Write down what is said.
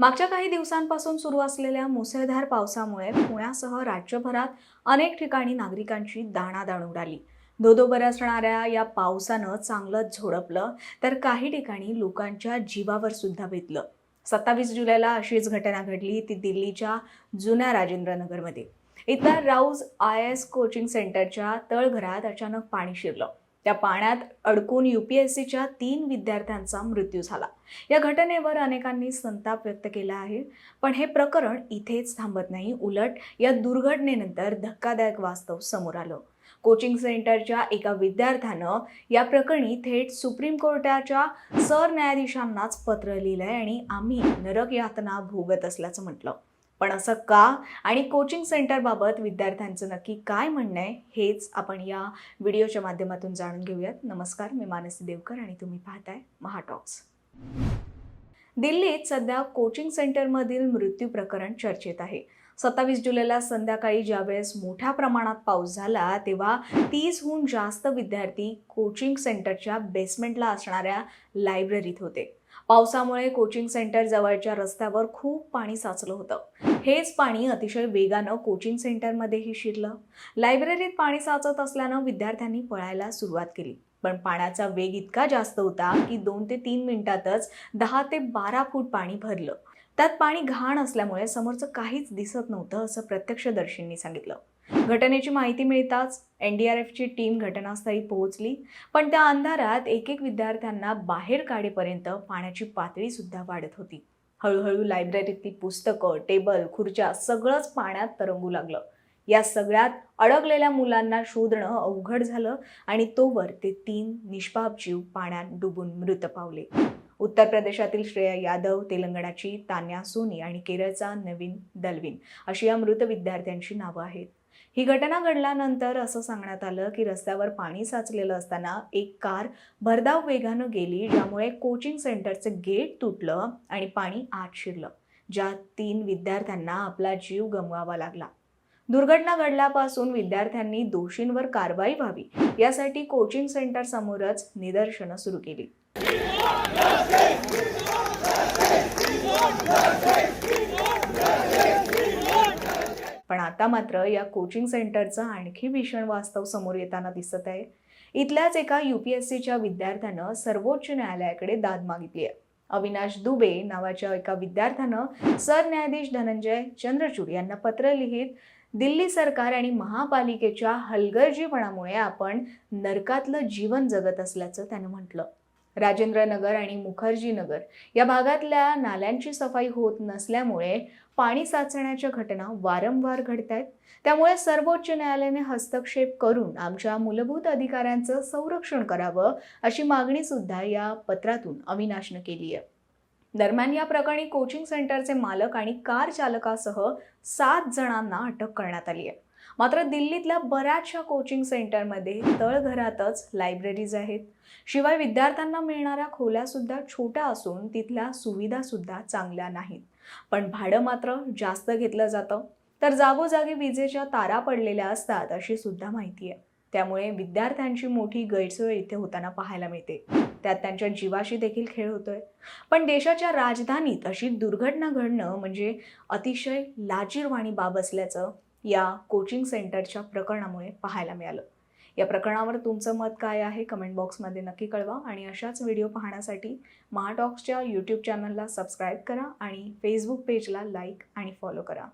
मागच्या काही दिवसांपासून सुरू असलेल्या मुसळधार पावसामुळे पुण्यासह राज्यभरात अनेक ठिकाणी नागरिकांची दाणादाण उडाली. धोधो असणाऱ्या या पावसानं चांगलंच झोडपलं तर काही ठिकाणी लोकांच्या जीवावर सुद्धा बेतलं सत्तावीस जुलैला अशीच घटना घडली ती दिल्लीच्या जुन्या राजेंद्रनगरमध्ये. इथल्या राऊज आय एस कोचिंग सेंटरच्या तळघरात अचानक पाणी शिरलं. त्या पाण्यात अडकून यू पी एस सीच्या तीन विद्यार्थ्यांचा मृत्यू झाला. या घटनेवर अनेकांनी संताप व्यक्त केला आहे. पण हे प्रकरण इथेच थांबत नाही. उलट या दुर्घटनेनंतर धक्कादायक वास्तव समोर आलं. कोचिंग सेंटरच्या एका विद्यार्थ्यानं या प्रकरणी थेट सुप्रीम कोर्टाच्या सरन्यायाधीशांनाच पत्र लिहिलंय आणि आम्ही नरक यातना भोगत असल्याचं म्हटलं. पण असं का? आणि कोचिंग सेंटरबाबत विद्यार्थ्यांचं नक्की काय म्हणणं आहे हेच आपण या व्हिडिओच्या माध्यमातून जाणून घेऊयात. नमस्कार मी मानसी देवकर आणि तुम्ही पाहताय महाटॉक्स. दिल्लीत सध्या कोचिंग सेंटरमधील मृत्यू प्रकरण चर्चेत आहे. सत्तावीस जुलैला संध्याकाळी ज्यावेळेस मोठ्या प्रमाणात पाऊस झाला तेव्हा तीसहून जास्त विद्यार्थी कोचिंग सेंटरच्या बेसमेंटला असणाऱ्या लायब्ररीत होते. पावसामुळे कोचिंग सेंटर जवळच्या रस्त्यावर खूप पाणी साचलं होतं. हेच पाणी अतिशय वेगानं कोचिंग सेंटरमध्येही शिरलं. लायब्ररीत पाणी साचत असल्यानं विद्यार्थ्यांनी पळायला सुरुवात केली. पण पाण्याचा वेग इतका जास्त होता की दोन ते तीन मिनिटातच दहा ते बारा फूट पाणी भरलं. त्यात पाणी घाण असल्यामुळे समोरचं काहीच दिसत नव्हतं असं प्रत्यक्षदर्शींनी सांगितलं. घटनेची माहिती मिळताच एन डी आर एफची टीम घटनास्थळी पोहोचली पण त्या अंधारात एक एक विद्यार्थ्यांना बाहेर काढेपर्यंत पाण्याची पातळी सुद्धा वाढत होती. हळूहळू लायब्ररीतली पुस्तकं टेबल खुर्च्या सगळंच पाण्यात तरंगू लागलं. या सगळ्यात अडकलेल्या मुलांना शोधणं अवघड झालं आणि तोवर ते तीन निष्पाप जीव पाण्यात डुबून मृत पावले. उत्तर प्रदेशातील श्रेया यादव तेलंगणाची तान्या सोनी आणि केरळचा नवीन दलविन अशी या मृत विद्यार्थ्यांची नावं आहेत. ही घटना घडल्यानंतर असं सांगण्यात आलं की रस्त्यावर पाणी साचलेलं असताना एक कार भरधाव वेगानं गेली ज्यामुळे कोचिंग सेंटरचं गेट तुटलं आणि पाणी आत शिरलं ज्या तीन विद्यार्थ्यांना आपला जीव गमवावा लागला. दुर्घटना घडल्यापासून विद्यार्थ्यांनी दोषींवर कारवाई व्हावी यासाठी कोचिंग सेंटर समोरच निदर्शनं सुरू केली पण आता मात्र या कोचिंग सेंटरचं आणखी भीषण वास्तव समोर येताना दिसत आहे. इथल्याच एका युपीएससीच्या विद्यार्थ्यानं सर्वोच्च न्यायालयाकडे दाद मागितली आहे. अविनाश दुबे नावाच्या एका विद्यार्थ्यानं सरन्यायाधीश धनंजय चंद्रचूड यांना पत्र लिहित दिल्ली सरकार आणि महापालिकेच्या हलगर्जीपणामुळे आपण नरकातलं जीवन जगत असल्याचं त्यानं म्हटलं. राजेंद्र नगर आणि मुखर्जी नगर या भागातल्या नाल्यांची सफाई होत नसल्यामुळे पाणी साचण्याच्या घटना वारंवार घडत आहेत त्यामुळे सर्वोच्च न्यायालयाने हस्तक्षेप करून आमच्या मूलभूत अधिकाऱ्यांचं संरक्षण करावं अशी मागणी सुद्धा या पत्रातून अविनाशनं केली आहे. दरम्यान या प्रकरणी कोचिंग सेंटरचे मालक आणि कार चालकासह सात जणांना अटक करण्यात आली आहे. मात्र दिल्लीतल्या बऱ्याचशा कोचिंग सेंटरमध्ये तळघरातच लायब्ररीज आहेत. शिवाय विद्यार्थ्यांना मिळणाऱ्या खोल्या सुद्धा छोट्या असून तिथल्या सुविधा सुद्धा चांगल्या नाहीत. पण भाडं मात्र जास्त घेतलं जातं. तर जागोजागी विजेच्या तारा पडलेल्या असतात अशी सुद्धा माहिती आहे. त्यामुळे विद्यार्थ्यांची मोठी गैरसोय इथे होताना पाहायला मिळते. त्यात त्यांच्या जीवाशी देखील खेळ होतोय. पण देशाच्या राजधानीत अशी दुर्घटना घडणं म्हणजे अतिशय लाजीरवाणी बाब असल्याचं या कोचिंग सेंटरच्या प्रकरणामुळे पाहायला मिळालं. या प्रकरणावर तुमचं मत काय आहे कमेंट बॉक्समध्ये नक्की कळवा आणि अशाच व्हिडिओ पाहण्यासाठी महाटॉक्सच्या यूट्यूब चॅनलला सबस्क्राईब करा आणि फेसबुक पेजला लाईक आणि फॉलो करा.